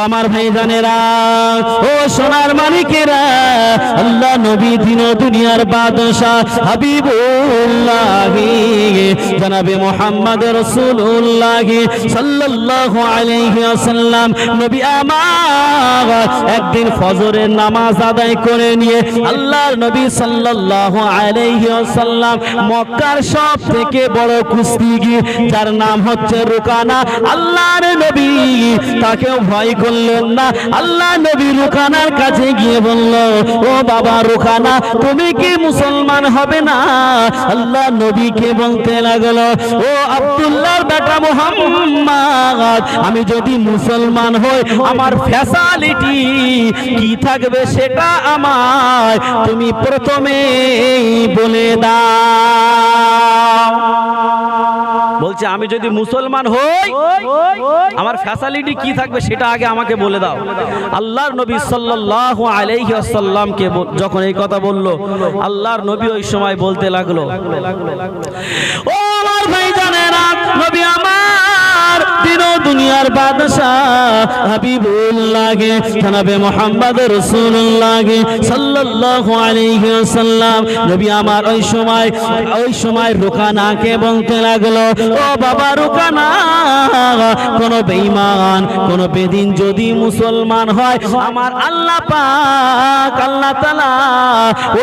আমার ভাই জানেরা ও সোনার মালিকেরা, আল্লাহ নবী দিন দুনিয়ার বাদশাহ হাবিবুল্লাহ, জনাবে মোহাম্মদ রসুল্লাহ সাল্লাল্লাহু আলাইহি ওয়াসাল্লাম। নবী আমার একদিন ফজরের নামাজ আদায় করে নিয়ে আল্লাহর নবী সাল্লাল্লাহু আলাইহি ওয়াসাল্লাম মক্কার সব থেকে বড় কুস্তিগির, যার নাম হচ্ছে রুকানা। আল্লাহর নবী তাকেও ভয় করলেন না। আল্লাহ নবী রুখানার কাছে গিয়ে বলল, ও বাবা রুখানা, তুমি কি মুসলমান হবে না? আল্লাহ নবীকে বলতে লাগল, ও আব্দুল্লাহর বেটা মোহাম্মদ, আমি যদি মুসলমান হই, আমার ফ্যাসালিটি কি থাকবে সেটা আমার তুমি প্রথমে বলে দাও। বলছে আমি যদি মুসলমান হই, আমার ফ্যাসালিটি কি থাকবে সেটা আগে আমাকে বলে দাও। আল্লাহর নবী সাল্লাল্লাহু আলাইহি ওয়াসাল্লামকে ব- যখন এই কথা বলল, আল্লাহর নবী ওই সময় বলতে লাগল, ও আমার ভাই জানেরা নবী আমার কোন বেঈমান, কোন বেদিন যদি মুসলমান হয়, আমার আল্লাহ পাক, আল্লাহ তাআলা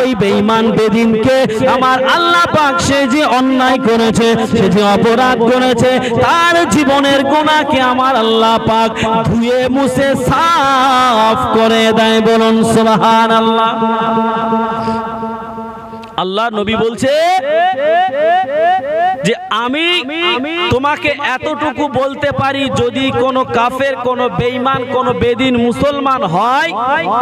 ওই বেঈমান বেদিনকে আমার আল্লাহ পাক সে যে অন্যায় করেছে, সে যে অপরাধ করেছে, তার জীবনের গোনাকে আমার আল্লাহ পাক ধুয়ে মুছে সাফ করে দেয় বলুন সুবহানাল্লাহ। আল্লাহ নবী বলছে যে আমি তোমাকে এতটুকু বলতে পারি যদি কোনো কাফের কোনো বেঈমান কোনো বেদিন মুসলমান হয়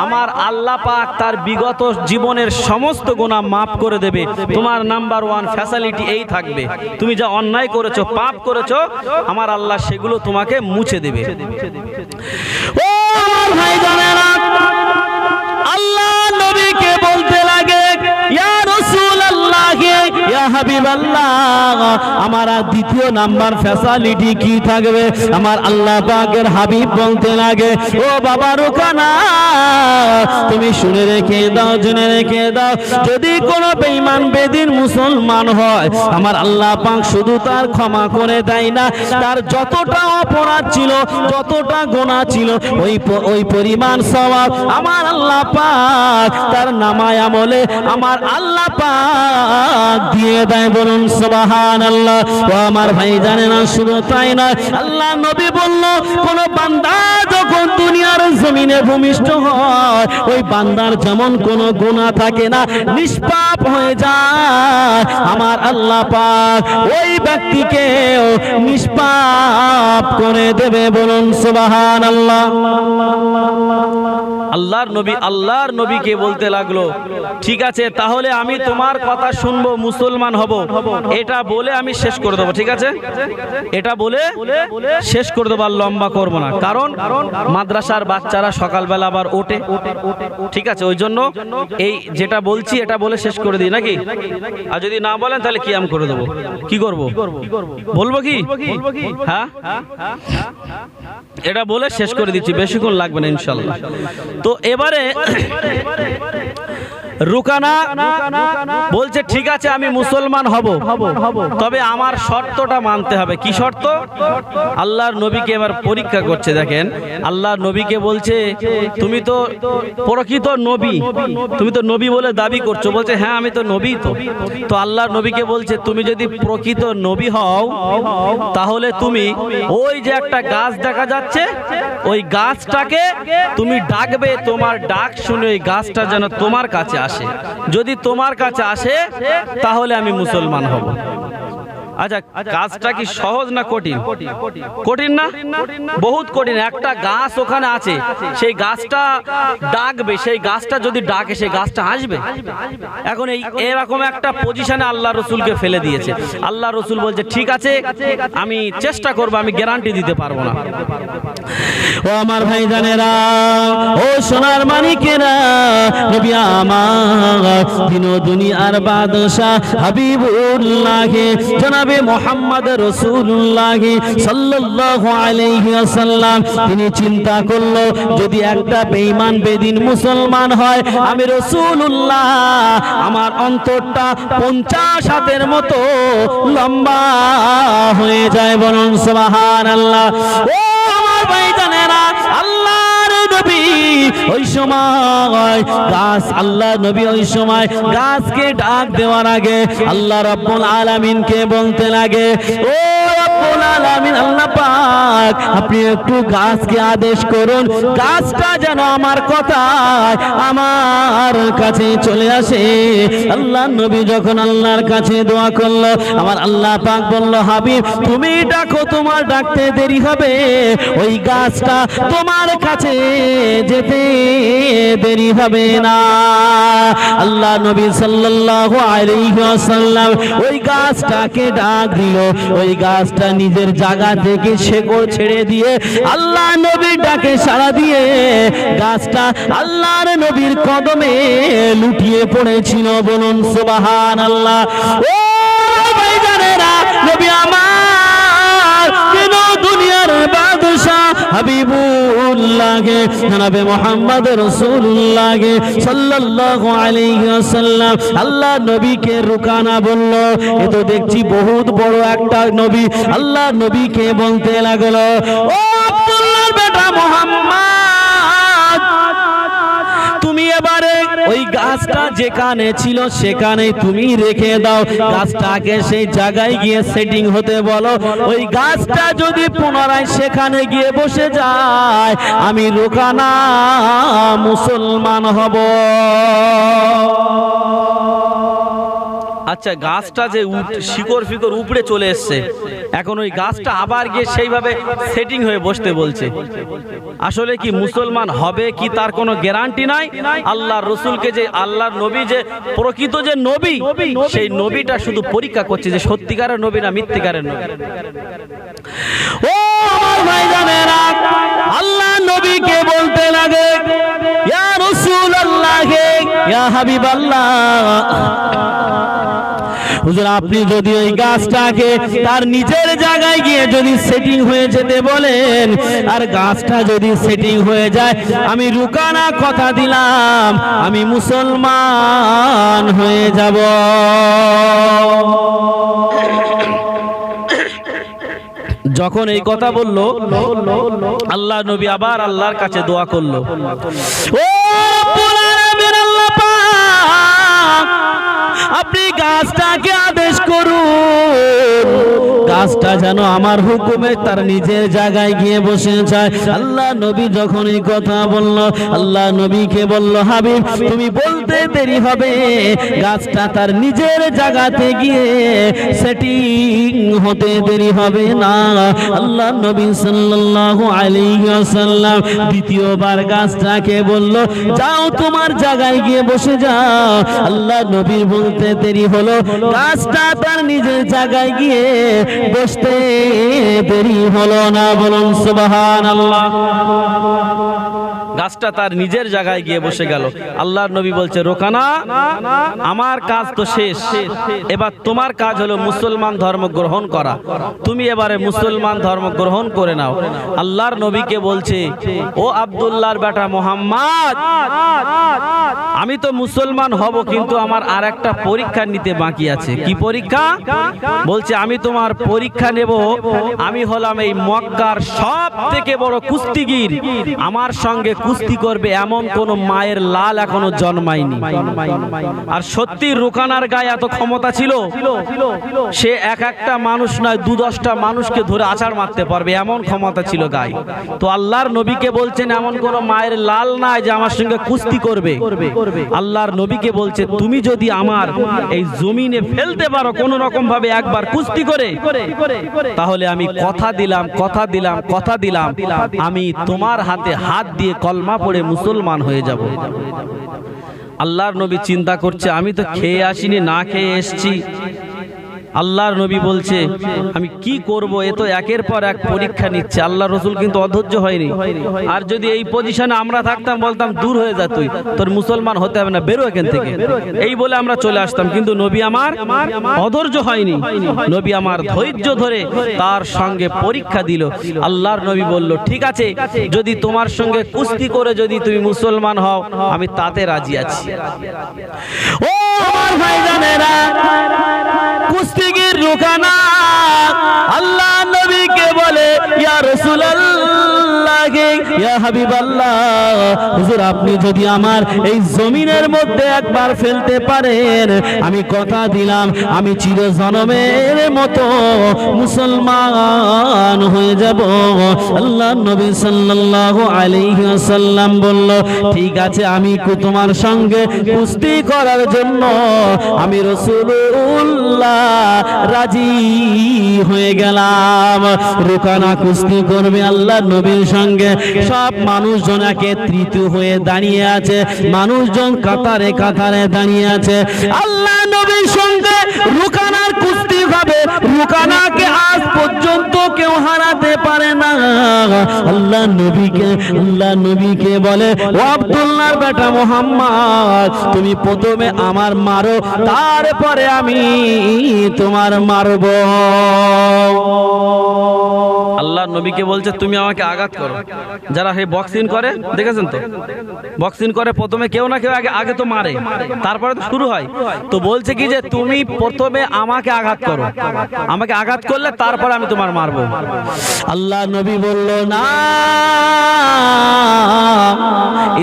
আমার আল্লাহ পাক তার বিগত জীবনের সমস্ত গুনাহ মাফ করে দেবে। তোমার নাম্বার ওয়ান ফ্যাসিলিটি এই থাকবে। তুমি যা অন্যায় করেছ পাপ করেছ আমার আল্লাহ সেগুলো তোমাকে মুছে দেবে। ও আমার ভাই আল্লাহ নবীকে বলতে ইয়া হাবিবাল্লাহ, আমার দ্বিতীয় নাম্বার ফ্যাসালিটি কি থাকবে? আমার আল্লাহ পাকের হাবিব বলতে লাগে, ও বাবা রুকানা, তুমি শুনে রেখে দাও, জেনে রেখে দাও, যদি কোনো বেঈমান বেদিন মুসলমান হয়, আমার আল্লাহ পাক শুধু তার ক্ষমা করে দেয় না, তার যতটা অপরাধ ছিল, যতটা গোনা ছিল, ওই ওই পরিমাণ সওয়াব আমার আল্লাহ পাক তার নামায় আমলে, আমার আল্লাহ পাক দিয়ে দেয় বলুন, সুবহানাল্লাহ। ও আমার ভাই জানে না, শুধু তাই না আল্লাহ নবী বলল, কোন বান্দা যখন দুনিয়ার জমিনে ভূমিষ্ঠ হয়, ওই বান্দার যেমন কোনো গুনাহ থাকে না, নিষ্পাপ হয়ে যায়। আমার আল্লাহ পাক ওই ব্যক্তিকে নিষ্পাপ করে দেবে বলুন, সুবহানাল্লাহ। আল্লাহর নবী, আল্লাহর নবীকে বলতে লাগল, ঠিক আছে, তাহলে আমি তোমার কথা শুনব, মুসলমান হব। এটা বলে আমি শেষ করে দেবো, ঠিক আছে? এটা বলে শেষ করে দেবো আর লম্বা করব না। কারণ মাদ্রাসার বাচ্চারা সকালবেলা আবার ওঠে, ঠিক আছে? ওই জন্য এই যেটা বলছি, এটা বলে শেষ করে দিই, নাকি? আর যদি না বলেন, তাহলে কি আমি করে দেবো। কি করব? বলব কি? হ্যাঁ? এটা বলে শেষ করে দিচ্ছি বেশিক্ষণ লাগবে না ইনশাল্লাহ তো এবারে রুকানা, বলছে, ঠিক আছে, আমি মুসলমান হব। তবে আমার শর্তটা মানতে হবে। কি শর্ত? আল্লাহর নবীকে এবার পরীক্ষা করছে, দেখেন। আল্লাহর নবীকে বলছে, তুমি তো প্রকৃত নবী, তুমি তো নবী বলে দাবি করছ। বলছে হ্যাঁ আমি তো নবী তো। তো আল্লাহর নবীকে বলছে, তুমি যদি প্রকৃত নবী হও, তাহলে তুমি ওই যে একটা গাছ দেখা যাচ্ছে ওই গাছটাকে তুমি ডাকবে, তোমার ডাক শুনে ওই গাছটা যেন তোমার কাছে আসে। যদি তোমার কাছে আসে, তাহলে আমি মুসলমান হব। আচ্ছা কাজটা কি সহজ না কঠিন? কঠিন? না? বহুত কঠিন। একটা গাছ ওখানে আছে সেই গাছটা ডাকবে সেই গাছটা যদি ডাকে সেই গাছটা আসবে এখন এই এরকম একটা পজিশনে আল্লাহ রসুলকে ফেলে দিয়েছে। আল্লাহ রসুল বলছে ঠিক আছে আমি চেষ্টা করব আমি গ্যারান্টি দিতে পারব না। ও আমার ভাই জানেরা ও সোনার মানিকেরা নবী আমার দিন দুনিয়ার বাদশাহ হাবিবুল্লাহ জনাবে জনাবে মোহাম্মদ রসুল্লাহ ওয়াসাল্লাম, তিনি চিন্তা করল, যদি একটা বেঈমান বেদিন মুসলমান হয়, আমি রসুল্লাহ আমার অন্তরটা পঞ্চাশ হাতের মতো লম্বা হয়ে যায় বরং বলুন সুবহানাল্লাহ। ও আমার ভাইজানেরা আল্লাহর নবী, ওই সময় গাছ, আল্লাহ নবী ওই সময় গাছকে ডাক দেওয়ার আগে আল্লাহ রব্বুল আলামিনকে বলতে লাগে, ও আপনি একটু গাছকে আদেশ করুন। গাছটা যেন আমার কথায় আমার কাছে চলে আসে। আল্লাহ নবী যখন আল্লাহর কাছে দোয়া করল, আমার আল্লাহ পাক বলল, হাবিব, তুমি ডাকো, তোমার ডাকতে দেরি হবে। ওই গাছটা তোমার কাছে যেতে দেরি হবে না। আল্লাহ নবী সাল্লাল্লাহু আলাইহি ওয়াসাল্লাম ওই গাছটাকে ডাক দিল। ওই গাছটা নিজের জায়গা থেকে শেকড় ছেড়ে দিয়ে আল্লাহ নবীর ডাকে সাড়া দিয়ে গাছটা আল্লাহর নবীর কদমে লুটিয়ে পড়েছিল বলুন সুবাহান আল্লাহ ও ভাইজানেরা, নবী আমার আল্লাহ নবীকে দেখছি বহুত বড় একটা নবী। আল্লাহ নবীকে বলতে লাগল বেটা মোহাম্মদ, তুমি এবারে ওই গাছটা যেখানে ছিল সেখানে তুমি রেখে দাও। গাছটাকে সেই জায়গায় গিয়ে সেটিং হতে বলো। ওই গাছটা যদি পুনরায় সেখানে গিয়ে বসে যায়, আমি রোকানা মুসলমান হব। আচ্ছা গাছটা যে শিকড় ফিকর উপড়ে চলে এসছে। এখন ওই গাছটা আবার গিয়ে সেইভাবে সেটিং হয়ে বসতে বলছে। আসলে কি মুসলমান হবে কি তার কোনো গ্যারান্টি নাই? আল্লাহর রসুলকে যে, আল্লাহর নবী যে, প্রকৃত যে নবী, সেই নবীটা শুধু পরীক্ষা করছে যে সত্যিকারের নবী না মিথ্যিকারের নবী। ও আমার ভাইজানেরা আল্লাহ নবীকে বলতে লাগে, ইয়া ইয়া হুজুর, আপনি যদি ওই গাছটাকে তার নিজের জায়গায় গিয়ে যদি সেটিং হয়ে যেতে বলেন, আর গাছটা যদি সেটিং হয়ে যায়, আমি রুকানা কথা দিলাম, আমি মুসলমান হয়ে যাব। যখন এই কথা বলল, আল্লাহ নবী আবার আল্লাহর কাছে দোয়া করল। ও গাছটাকে আদেশ করুন। গাছটা যেন আমার হুকুমে তার নিজের জায়গায় গিয়ে বসে যায় আল্লাহ নবী যখন এই কথা বলল, আল্লাহ নবীকে বলল, হাবিব, তুমি বলতে দেরি হবে। গাছটা তার নিজের জায়গাতে গিয়ে সেটিং হতে দেরি হবে না। আল্লাহ নবী সাল্লাল্লাহু আলাইহি ওয়াসাল্লাম দ্বিতীয়বার গাছটাকে বলল, যাও তোমার জায়গায় গিয়ে বসে যাও। আল্লাহ নবীর বলতে দেরি হলো। গাছটা তার নিজের জায়গায় গিয়ে বসতে দেরি হলো না বলুন সুবহানাল্লাহ। গাছটা তার নিজের জায়গায় গিয়ে বসে গেল। আল্লাহর নবী বলছে, রোকানা, আমার কাজ তো শেষ। এবার তোমার কাজ হলো মুসলমান ধর্ম গ্রহণ করা। তুমি এবারে মুসলমান ধর্ম গ্রহণ করে নাও। আল্লাহর নবীকে বলছে, ও আব্দুল্লাহর বেটা মোহাম্মদ, আমি তো মুসলমান হব, কিন্তু আমার আর একটা পরীক্ষা নিতে বাকি আছে। কি পরীক্ষা? বলছে, আমি তোমার পরীক্ষা নেব। আমি হলাম এই মক্কার সব থেকে বড় কুস্তিগির। আমার সঙ্গে কুস্তি করবে এমন কোন মায়ের লাল এখনও জন্মায়নি। আর সত্যি রোকানার গায়ে এত ক্ষমতা ছিল, সে এক একটা মানুষ নয়, দু দশটা মানুষকে ধরে আছাড় মারতে পারবে, এমন ক্ষমতা ছিল গায়ে। তো আল্লাহর নবীকে বলছেন, এমন কোন মায়ের লাল নাই যে আমার সঙ্গে কুস্তি করবে। আল্লাহর নবীকে বলছে, তুমি যদি আমার এই জমিনে ফেলতে পারো কোন রকম ভাবে একবার কুস্তি করে, তাহলে আমি কথা দিলাম কথা দিলাম কথা দিলাম। আমি তোমার হাতে হাত দিয়ে কলমা পড়ে মুসলমান হয়ে যাব। আল্লাহর নবী চিন্তা করছে, আমি তো খেয়ে আসিনি, না খেয়ে এসছি। আল্লাহর নবী বলছে, আমি কি করব? এ তো একের পর এক পরীক্ষা নিচ্ছে। আল্লাহ রসুল কিন্তু অধৈর্য হয়নি। আর যদি এই পজিশনে আমরা থাকতাম, বলতাম, দূর হয়ে যা তুই। তোর মুসলমান হতে হবে না, বেরো এখান থেকে। এই বলে আমরা চলে আসতাম। কিন্তু নবী আমার অধৈর্য হয়নি। নবী আমার ধৈর্য ধরে তার সঙ্গে পরীক্ষা দিল। আল্লাহর নবী বলল, ঠিক আছে, যদি তোমার সঙ্গে কুস্তি করে যদি তুমি মুসলমান হও, আমি তাতে রাজি আছি। ও আমার ভাইজানেরা রুকানা আল্লাহ নবীকে বলে, ইয়া রাসূলুল্লাহ, ইয়া হাবিবাল্লাহ, হুজুর, আপনি যদি আমার এই জমিনের মধ্যে একবার ফেলতে পারেন, আমি কথা দিলাম, আমি চির জনমের মতো মুসলমান হয়ে যাব। আল্লাহ নবী সাল্লাল্লাহু আলাইহি ওয়াসাল্লাম বলল, ঠিক আছে, আমি কু- তোমার সঙ্গে কুস্তি করার জন্য, আমি রসুল্লাহ রাজি হয়ে গেলাম। রুকানা কুস্তি করবে আল্লাহ নবীর সঙ্গে। সব মানুষজন একত্রিত হয়ে দাঁড়িয়ে আছে। মানুষজন কাতারে কাতারে দাঁড়িয়ে আছে। আল্লাহ নবীর সঙ্গে রুকানার হবে রুকানাকে আজ পর্যন্ত কেউ হারাতে পারে না। আল্লাহ নবীকে আল্লাহ নবীকে বলে, ও আব্দুল্লাহর বেটা মোহাম্মদ, তুমি প্রথমে আমার মারো, তারপরে আমি তোমার মারব। আল্লাহ নবীকে বলছে, তুমি আমাকে আঘাত করো। যারা সেই বক্সিং করে, দেখেছেন তো? বক্সিং করে, প্রথমে কেউ না কেউ আগে আগে তো মারে, তারপরে তো শুরু হয়। তো বলছে কি যে, তুমি প্রথমে আমাকে আঘাত করো। আমাকে আঘাত করলে তারপরে আমি তোমার মারবো। আল্লাহ নবী বলল, না,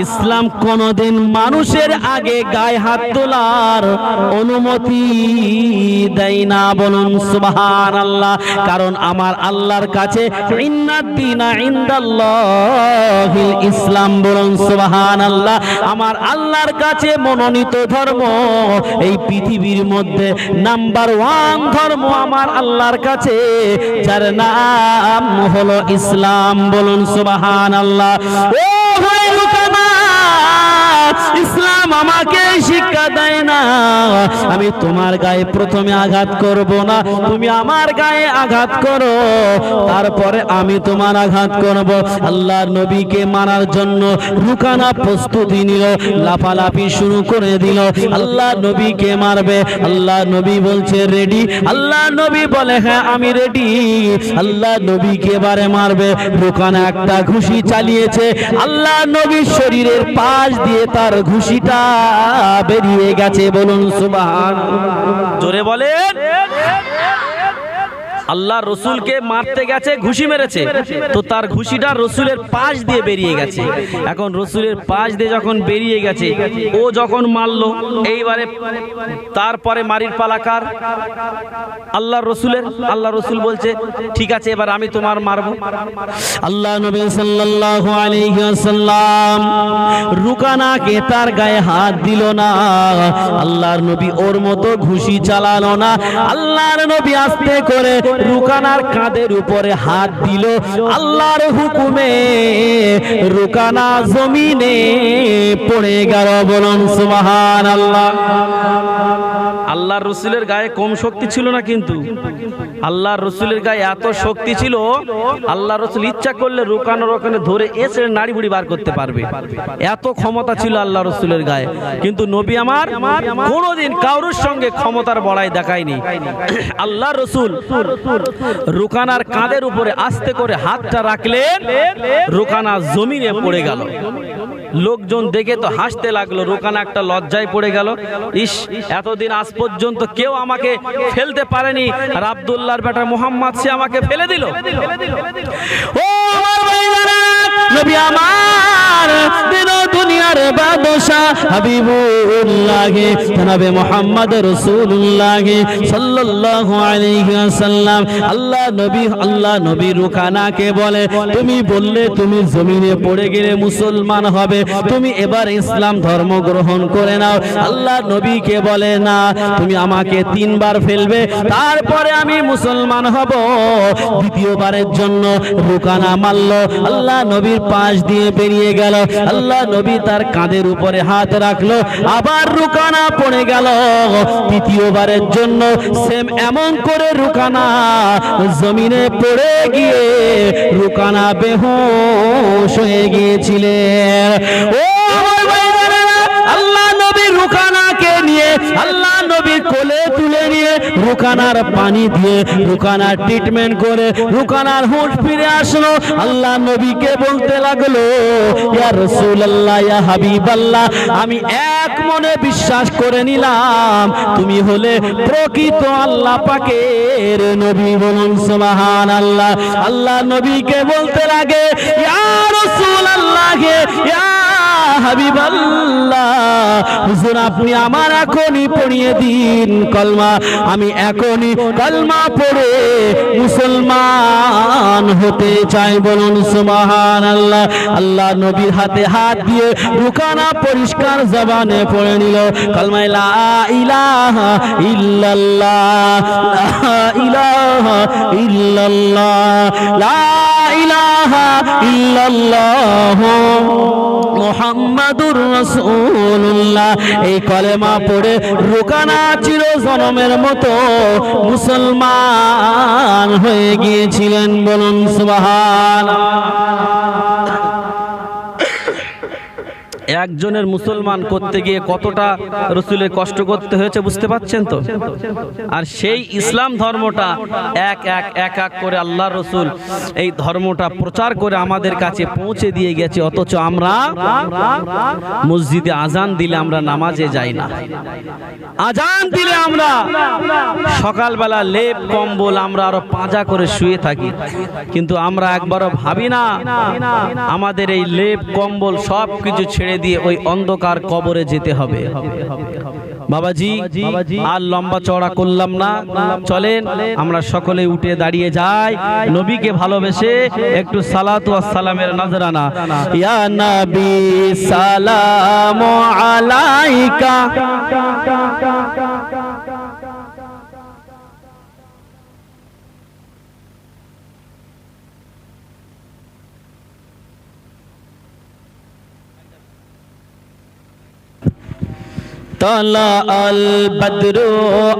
ইসলাম কোনদিন মানুষের আগে গায়ে হাত তোলার অনুমতি দেয় না। বলুন সুবহান আল্লাহ কারণ আমার আল্লাহর কাছে ইসলাম। বলুন সুবহান আল্লাহ আমার আল্লাহর কাছে মনোনীত ধর্ম এই পৃথিবীর মধ্যে নাম্বার ওয়ান ধর্ম। আমার আল্লাহর কাছে যার নাম হলো ইসলাম। বলুন সুবাহান আল্লাহ ইসলাম শিক্ষা দেয় না। আমি তোমার গায়ে প্রথমে আঘাত করব না। তুমি আমার গায়ে আঘাত করো। তারপরে আমি তোমার আঘাত করব। আল্লাহর নবীকে মারার জন্য রুকানা প্রস্তুতি নিল, লাফালাফি শুরু করে দিল। আল্লাহ নবীকে মারবে? আল্লাহ নবী বলছে রেডি আল্লাহ নবী বলে হ্যাঁ আমি রেডি আল্লাহ নবীকে এবারে মারবে? রুকানা একটা ঘুষি চালিয়েছে। আল্লাহ নবীর শরীরের পাশ দিয়ে তার ঘুষিটা বেরিয়ে গেছে বলুন সুবাহ জোরে বলেন। আল্লাহ রসুলকে মারতে গেছে, ঘুষি মেরেছে। তো তার ঘুষিটা রসুলের পাশ দিয়ে বেরিয়ে গেছে। এখন রসুলের পাশ দিয়ে যখন বেরিয়ে গেছে, ও যখন মারলো, এইবারে তারপরে মারির পালাকার আল্লাহ রসুলের। আল্লাহ রসুল বলছে, ঠিক আছে, এবার আমি তোমার মারবো। আল্লাহ নবী সাল্লাল্লাহু আলাইহি ওয়াসাল্লাম রুকানাকে তার গায়ে হাত দিল না। আল্লাহর নবী ওর মতো ঘুষি চালালো না। আল্লাহর নবী আস্তে করে রুকানার কাঁধের উপরে হাত দিল। আল্লাহর হুকুমে রুকানা জমিনে পড়ে গেল বলুন সুবহানাল্লাহ। আল্লাহ আল্লাহর রসুলের গায়ে কম শক্তি ছিল না কিন্তু? আল্লাহর রসুলের গায়ে এত শক্তি ছিল আল্লাহ রসুল ইচ্ছা করলে রোকানোর ওখানে ধরে এসে নাড়ি বুড়ি বার করতে পারবে। এত ক্ষমতা ছিল আল্লাহ রসুলের গায়ে। কিন্তু নবী আমার কোনোদিন কারোর সঙ্গে ক্ষমতার বড়াই দেখায়নি। আল্লাহ রসুল রুকানার কাঁধের উপরে আস্তে করে হাতটা রাখলেন, রুকানা জমিনে পড়ে গেল। লোকজন দেখে তো হাসতে লাগল, রোকানা একটা লজ্জায় পড়ে গেল। ইস, এতদিন আজ পর্যন্ত কেউ আমাকে ফেলতে পারেনি। আর আবদুল্লাহর বেটা মোহাম্মদ সে আমাকে ফেলে দিল। ও আমার নবী আমার দিন দুনিয়ার বাদশাহ হাবিবুল্লাহ, জনাবে মোহাম্মদ রাসূলুল্লাহ সাল্লাল্লাহু আলাইহি ওয়াসাল্লাম। আল্লাহ নবী আল্লাহ নবী রুকানাকে বলে, তুমি বললে তুমি জমিনে পড়ে গেলে মুসলমান হবে, তুমি এবার ইসলাম ধর্ম গ্রহণ করে নাও। আল্লাহ নবীকে বলে, না, তুমি আমাকে তিনবার ফেলবে, তারপরে আমি মুসলমান হব। দ্বিতীয়বারের জন্য রুকানা মারল। আল্লাহ নবীর পাশ দিয়ে বেরিয়ে গেল। আল্লাহ নবী তার কাঁধের উপরে হাত রাখল। আবার রুকানা পড়ে গেল। তৃতীয়বারের জন্য সেম এমন করে রুকানা জমিনে পড়ে গিয়ে রুকানা বেহুশ হয়ে গিয়েছিলেন। ও আল্লাহ নবী রুকানাকে নিয়ে আল্লাহ কোলে তুলে নিয়ে রুকানার পানি দিয়ে রুকানার ট্রিটমেন্ট করে রুকানার হুঁশ ফিরে আসলো। আল্লাহ নবীকে বলতে লাগল, ইয়া রাসূলুল্লাহ, ইয়া হাবিবাল্লাহ, আমি এক মনে বিশ্বাস করে নিলাম, তুমি হলে প্রকৃত আল্লাহ পাকের নবী বলুন সুবহানাল্লাহ। আল্লাহ নবীকে বলতে লাগে, ইয়া রাসূলুল্লাহ, ইয়া আপনি আমার এখনই পড়িয়ে দিন কলমা। আমি এখনই কলমা পড়ে মুসলমান হতে চাই বলুন সুবহান আল্লাহ আল্লাহ নবীর হাতে হাত দিয়ে রুকানা পরিষ্কার জবানে পড়ে নিল। কলমায় লা ইলাহা ইল্লাল্লাহ। ইলাহা ইল্লাল্লাহ। মোহাম্মদুর রসুল্লাহ এই কলেমা পড়ে রুকানা চির জনমের মতো মুসলমান হয়ে গিয়েছিলেন বলুন সুবহান একজনের মুসলমান করতে গিয়ে কতটা রসুলের কষ্ট করতে হয়েছে বুঝতে পাচ্ছেন তো? আর সেই ইসলাম ধর্মটা এক এক এক এক করে আল্লাহ রসুল এই ধর্মটা প্রচার করে আমাদের কাছে পৌঁছে দিয়ে গেছে, অথচ আমরা মসজিদে আজান দিলে আমরা নামাজে যাই না। আজান দিলে আমরা সকালবেলা লেপ, কম্বল আমরা আরও পাঁজা করে শুয়ে থাকি। কিন্তু আমরা একবারও ভাবি না, আমাদের এই লেপ, কম্বল সব কিছু ছেড়ে দিয়ে ওই অন্ধকার কবরে যেতে হবে। বাবাজি আর লম্বা চড়া করলাম না। চলেন আমরা সকলে উঠে দাঁড়িয়ে যাই। নবীকে ভালোবেসে একটু সালাতু সালামের নজরানা। ইয়া নবী সালাম আলাইকা। طلع البدر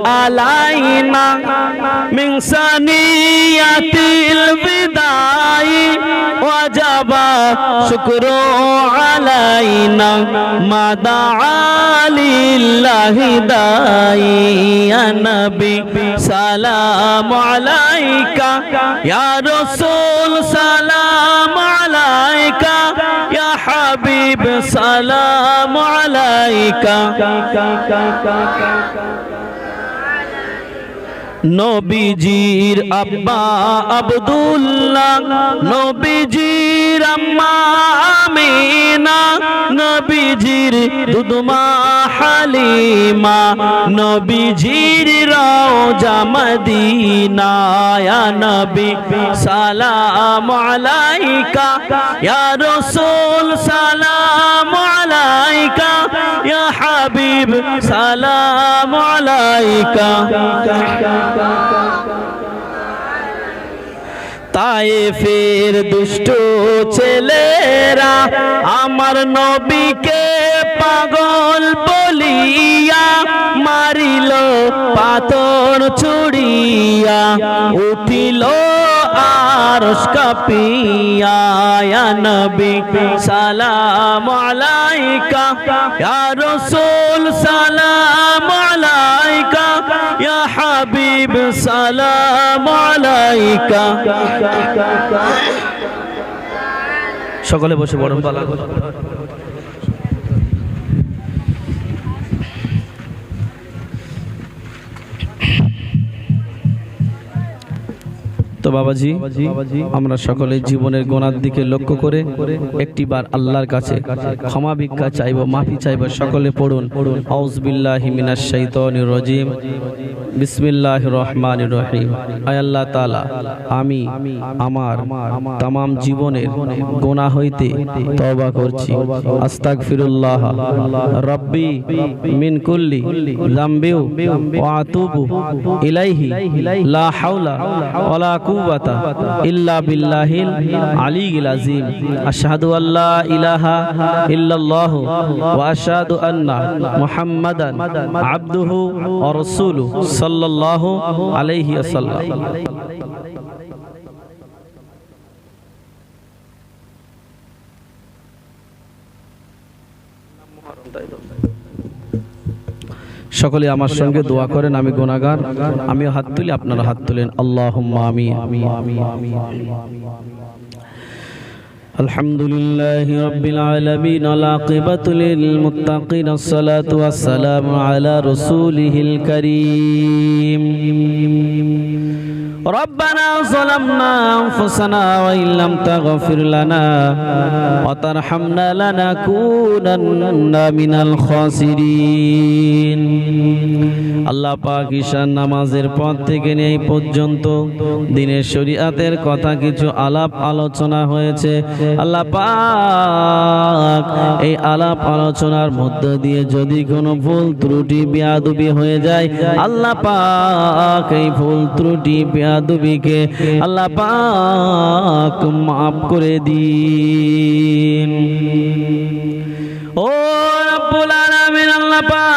علينا من ثنية الوداع وجب شكر علينا ما دعا لله داعي يا نبي سلام عليك يا رسول سلام عليك নবীজির আব্বা আব্দুল্লাহ, নবীজির আম্মা আমিনা, নবীজির দুদমা হালিমা, নবীজির রওজা মদিনা ইয়া নবী, সালাম আলাইকা, ইয়া রাসূল, সালাম আলাইকা, ইয়া হাবিব, সালাম আলাইকা। তাই ফের দুষ্ট ছেলেরা আমার নবীকে পাগল বলিয়া মারিল, পাথর ছুড়িয়া উঠিল, আরশ কাপিয়া। নবী, সালাম আলাইকা, ইয়া রাসূল, সালাম আলাইকা। ইয়া হাবিব সালাম আলাইকা। সকলে বসে বরং পালা বাবাজি, আমরা সকলে জীবনের গোনার দিকে লক্ষ্য করে একটি বার আল্লাহর কাছে ক্ষমা ভিক্ষা চাইব, মাফি চাইব, সকলে পড়ুন। আউজবিল্লাহি মিনাশ শাইতানির রাজিম। বিসমিল্লাহির রহমানির রহিম। আয় আল্লাহ তাআলা, আমি আমার তামাম জীবনের গোনা হইতে তওবা করছি। আস্তাগফিরুল্লাহ। রব্বি মিন কুল্লি যামবিউ ওয়া আতুবু ইলাইহি লা হাওলা ওয়ালা কুওয়াতা কুওয়াতা ইল্লা বিল্লাহিল আলিয়্যিল আযীম। আশহাদু আল্লা ইলাহা ইল্লাল্লাহ ওয়া আশহাদু আন্না মুহাম্মাদান আবদুহু ওয়া রাসূলুহু সাল্লাল্লাহু আলাইহি ওয়াসাল্লাম। সকলে আমার সঙ্গে দোয়া করেন আমি গুনাহগার আমিও হাত তুলি আপনারা হাত তুলেন আল্লাহুম্মা আমিন الحمد لله رب العالمين العاقبة للمتقين الصلاة والسلام على رسوله الكريم ربنا ظلمنا أنفسنا وإن لم تغفر لنا وترحمنا لنكونن من الخاسرين আল্লাহ পাক ঈশান নামাজের পর থেকে নিয়ে এই পর্যন্ত দিনের শরীয়তের কথা কিছু আলাপ আলোচনা হয়েছে আল্লাহ পাক এই আলাপ আলোচনার মধ্য দিয়ে যদি কোনো ভুল ত্রুটি বেয়াদবি হয়ে যায় আল্লাহ পাক এই ভুল ত্রুটি বেয়াদবিকে আল্লাহ পাক মাফ করে দিন। ও রব্বুল আলামিন আল্লাহ পাক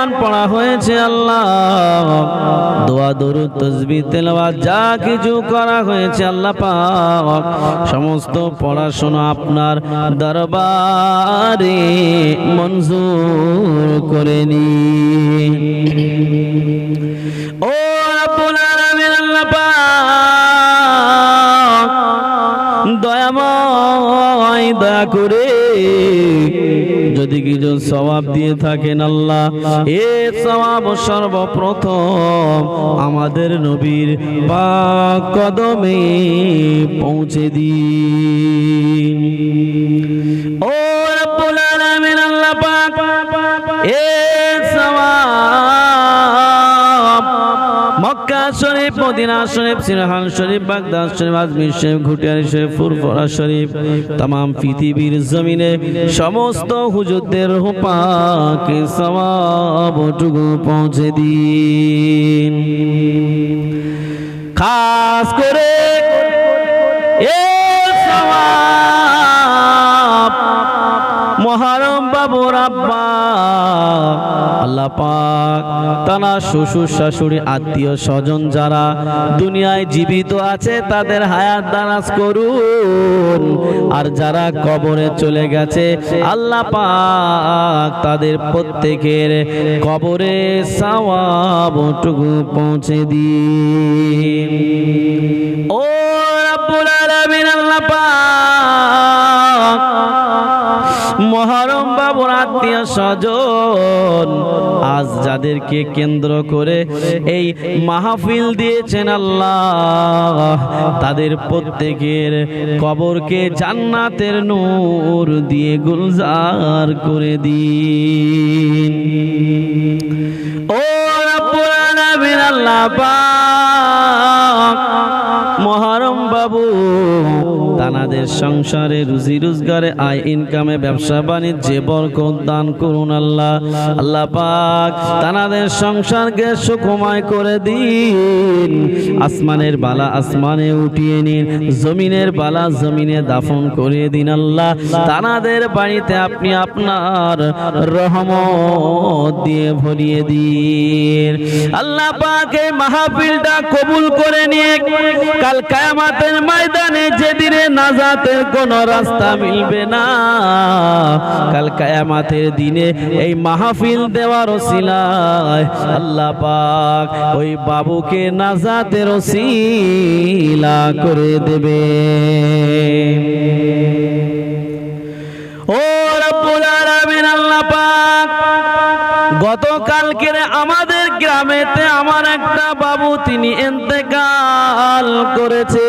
কোরআন পড়া হয়েছে আল্লাহ। দোয়া, দরুদ, তসবিহ, তেলাওয়াত, যা কিছু করা হয়েছে আল্লাহ পাক। সমস্ত পড়াশোনা আপনার দরবারে মঞ্জুর করে নি ও আলামিন আল্লাহ পাক দয়াময় দয়া করে যদি কিছু সবাব দিয়ে থাকেন আল্লাহ, এ সবাব সর্বপ্রথম আমাদের নবীর বা কদমে পৌঁছে দিন। শরীফ, মদিনা শরীফ, সিরহান শরীফ, বাগদাদ শরীফ, আজমির শরীফ, ঘুটিয়ারি শরীফ, ফুরফরা শরীফ তাম পৃথিবীর জমিনে সমস্ত হুজুরদের পাকে সওয়াবটুকু পৌঁছে দিন। খাস করে মহারম আব্বা আল্লাহ পাক তারা শ্বশুর, শাশুড়ি, আত্মীয় স্বজন যারা দুনিয়ায় জীবিত আছে, তাদের হায়াত দারাজ করুন। আর যারা কবরে চলে গেছে, আল্লাহ পাক তাদের প্রত্যেকের কবরে সাওয়াবটুকু পৌঁছে দিন। ও রাব্বুল আলামিন, আল্লাহ পাক মহরম বাবুর আত্মীয় স্বজন। আজ যাদেরকে কেন্দ্র করে এই মাহফিল দিয়েছেন আল্লাহ, তাদের প্রত্যেকের কবরকে জান্নাতের নূর দিয়ে গুলজার করে দিন। ও আল্লাহ মহরম বাবু তানাদের সংসারে রুজি রোজগারে আয় ইনকামে ব্যবসা বাণিজ্যে বরকত দান করুন আল্লাহ। আল্লাহ পাক তানাদের সংসারকে সুখময় করে দিন। আসমানের বালা আসমানে উঠিয়ে নিন, জমিনের বালা জমিনে দাফন করে দিন আল্লাহ। তানাদের বাড়িতে আপনি আপনার রহমত দিয়ে ভরিয়ে দিন। আল্লাহ পাক এই মাহফিলটা কবুল করে নিয়ে কাল কায়ামাতের ময়দানে যেদিনে নাজাতের কোন রাস্তা মিলবে না। কাল কায়ামাতের দিনে এই মাহফিল দেওয়ার ওসিলায় আল্লাহ পাক ওই বাবুকে নাজাতের ওসিলা করে দেবে। গতকালকের আমাদের গ্রামেতে আমার একটা বাবু, তিনি এন্তেকাল করেছে।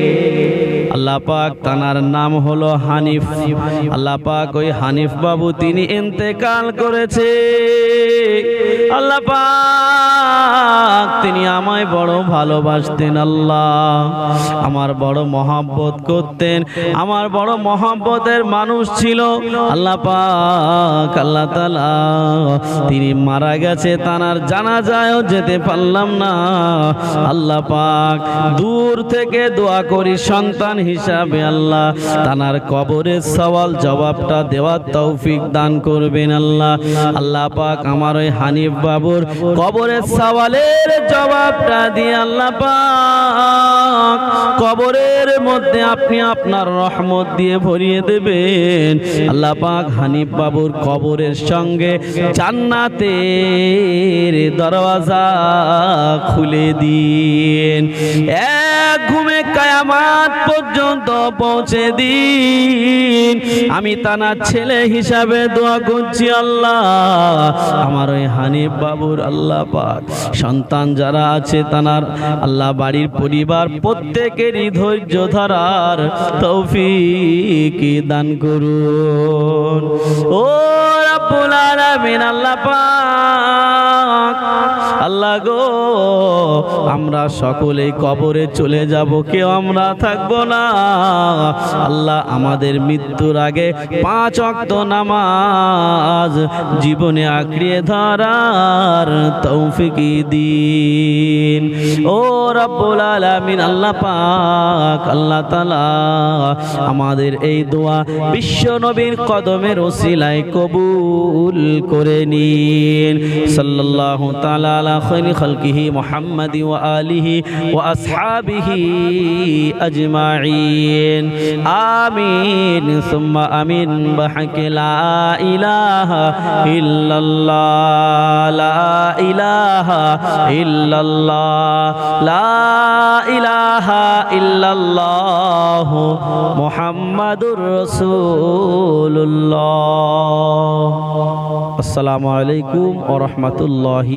আল্লাহ পাক তানার নাম হলো হানিফ। আল্লাহ পাক ওই হানিফ বাবু তিনি ইন্তেকাল করেছে। আল্লাহ পাক তিনি আমায় বড় ভালোবাসতেন আল্লাহ। আমার বড় মহাব্বত করতেন। আমার বড় মহাব্বতের মানুষ ছিল আল্লাহ পাক আল্লাহ তালা তিনি মারা গেছে, তানার জানা যায়ও যেতে পারলাম না। আল্লাহ পাক দূর থেকে দোয়া করি সন্তান হিসাবে আল্লাহ তানার কবরের সওয়াল জবাবটা দেওয়ার তৌফিক দান করবেন আল্লাহ। আল্লাহ পাক আমার ওই হানিফ বাবুর কবরের সওয়ালের জবাবটা দিয়ে আল্লাহ পাক কবরের মধ্যে আপনি আপনার রহমত দিয়ে ভরিয়ে দেবেন। আল্লাহ পাক হানিফ বাবুর কবরের সঙ্গে জান্নাতের দরওয়াজা খুলে দিন। এক ঘুমে কায়ামাত পর্যন্ত পৌঁছে দিন। আমি তানার ছেলে হিসাবে দোয়া করছি আল্লাহ। আমার ওই হানিফ বাবুর আল্লাহ পাক সন্তান যারা আছে তানার আল্লাহ বাড়ির পরিবার প্রত্যেকেরই ধৈর্য ধরার তৌফিক দান করুন। ও রাব্বুল আলামিন, আল্লাহ পাক আল্লাহ গো, আমরা সকলেই কবরে চলে যাব, কেউ আমরা থাকব না। আল্লাহ আমাদের মৃত্যুর আগে পাঁচ অক্ত নামাজ জীবনে আঁকড়িয়ে ধরার তৌফিকি দিন। ও রব্বুল আলামিন, আল্লাহ পাক, আল্লাহ তাআলা আমাদের এই দোয়া বিশ্ব নবীর কদমের ওসিলায় কবুল করে নিন। সাল্লাল্লাহু তাআলা আলা খায়রি খালকিহি মুহাম্মাদি ওয়া আলিহি ওয়া আসহাবিহি আজমাইন আমিন সুম্মা আমিন বাহাকে লা ইলাহা ইল্লাল্লাহ লা ইলাহা ইল্লাল্লাহ লা ইলাহা ইল্লাল্লাহ মুহাম্মাদুর রাসূলুল্লাহ আসসালামু আলাইকুম ওয়া রাহমাতুল্লাহি